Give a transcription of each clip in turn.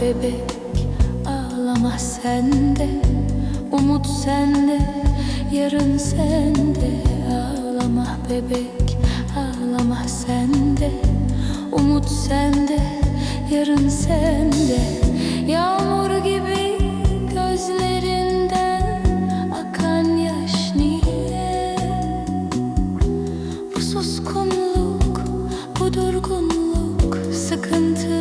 bebek Ağlama sende Umut sende Yarın sende. Ağlama bebek Ağlama sende Umut sende Yarın sende. Yağmur gibi gözlerinden akan yaş niye? Bu suskunluk, bu durgunluk, sıkıntı.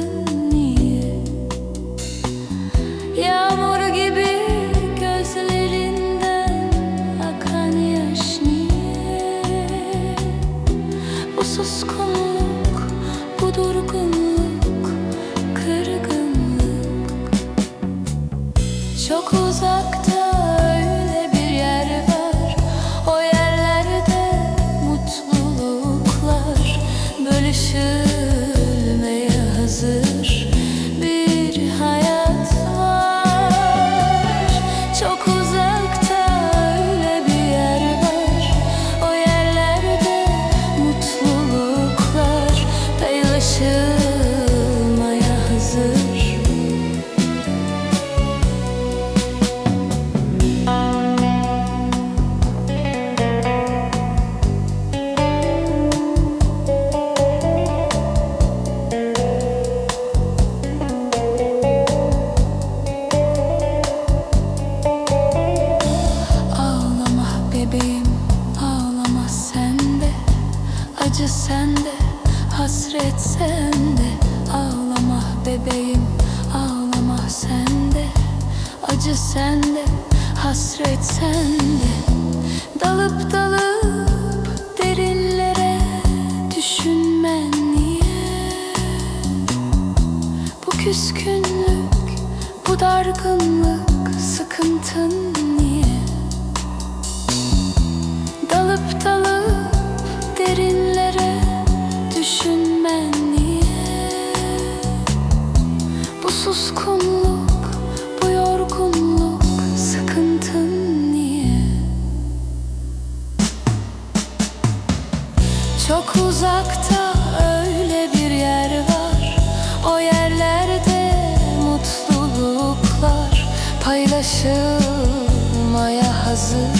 Bebeğim, ağlama sende Acı sende, hasret sende Ağlama bebeğim, ağlama sende Acı sende, hasret sende Dalıp dalıp derinlere düşünmen niye? Bu küskünlük, bu dargınlık, sıkıntın Paylaşılmaya hazır